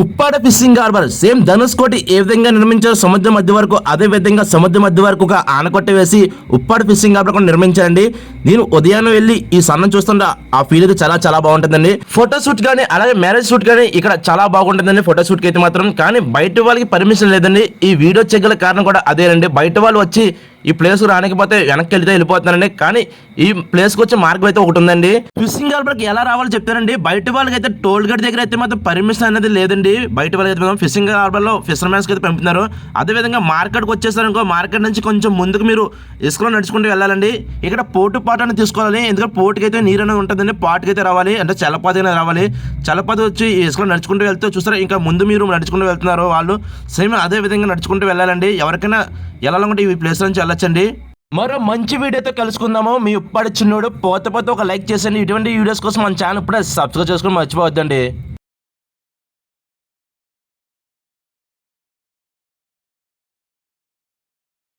Uppada fishing harbour same Dhanushkodi ఏ విధంగా నిర్మించారో సముద్రం మధ్య వరకు అదే విధంగా సముద్రం మధ్య వరకు ఒక ఆనకట్ట వేసి ఉప్పాడ ఫిషింగ్ హార్బర్ కూడా నిర్మించారండి. నేను ఉదయాన్నే వెళ్ళి ఈ సన్నం చూస్తుంటే. ఆ ఫీల్ అయితే చాలా చాలా బాగుంటుందండి. ఫోటో షూట్ కానీ అలాగే మ్యారేజ్ షూట్ కానీ ఇక్కడ చాలా బాగుంటుందండి ఫోటో షూట్కి అయితే మాత్రం. కానీ బయట వాళ్ళకి పర్మిషన్ లేదండి. ఈ వీడియో చెగ్గల కారణం కూడా అదేనండి. బయట వాళ్ళు వచ్చి ఈ ప్లేస్ రానికపోతే వెనక్కి వెళ్తే వెళ్ళిపోతున్నారండి కానీ ఈ ప్లేస్కి వచ్చే మార్గం అయితే ఒకటి ఉందండి. ఫిషింగ్ హార్బర్కి ఎలా రావాలో చెప్తారండి బయట వాళ్ళకి అయితే టోల్ గేట్ దగ్గర అయితే మాత్రం పర్మిషన్ అనేది లేదండి. బయట వాళ్ళకి అయితే మాత్రం ఫిషింగ్ హార్బర్లో ఫిషర్మెన్స్ అయితే పంపుతున్నారు. అదే విధంగా మార్కెట్కి వచ్చేసారనుకో మార్కెట్ నుంచి కొంచెం ముందుకు మీరు ఇసుకలో నడుచుకుంటూ వెళ్ళాలండి. ఇక్కడ పోటు పాట అనేది తీసుకోవాలి. ఎందుకంటే పోటుకి అయితే నీరు అనేది ఉంటుందండి. పాటుకి అయితే రావాలి. అంటే చలపాతి అనేది రావాలి. చలపాతి వచ్చి ఇసుకలో నడుచుకుంటూ వెళ్తే చూస్తారా ఇంకా ముందు మీరు నడుచుకుంటూ వెళ్తున్నారు వాళ్ళు. సేమ్ అదే విధంగా నడుచుకుంటూ వెళ్ళాలండి. ఎవరికైనా వెళ్ళాలనుకుంటే ఈ ప్లేస్ నుంచి నచ్చండి మరో మంచి వీడియోతో కలుసుకుందాము. మీ ఉప్పాడి చిన్నోడు పోత పోతే ఒక లైక్ చేసండి ఇటువంటి వీడియోస్ కోసం మన ఛానల్ ఇప్పుడే సబ్స్క్రైబ్ చేసుకొని మర్చిపోవద్దండి.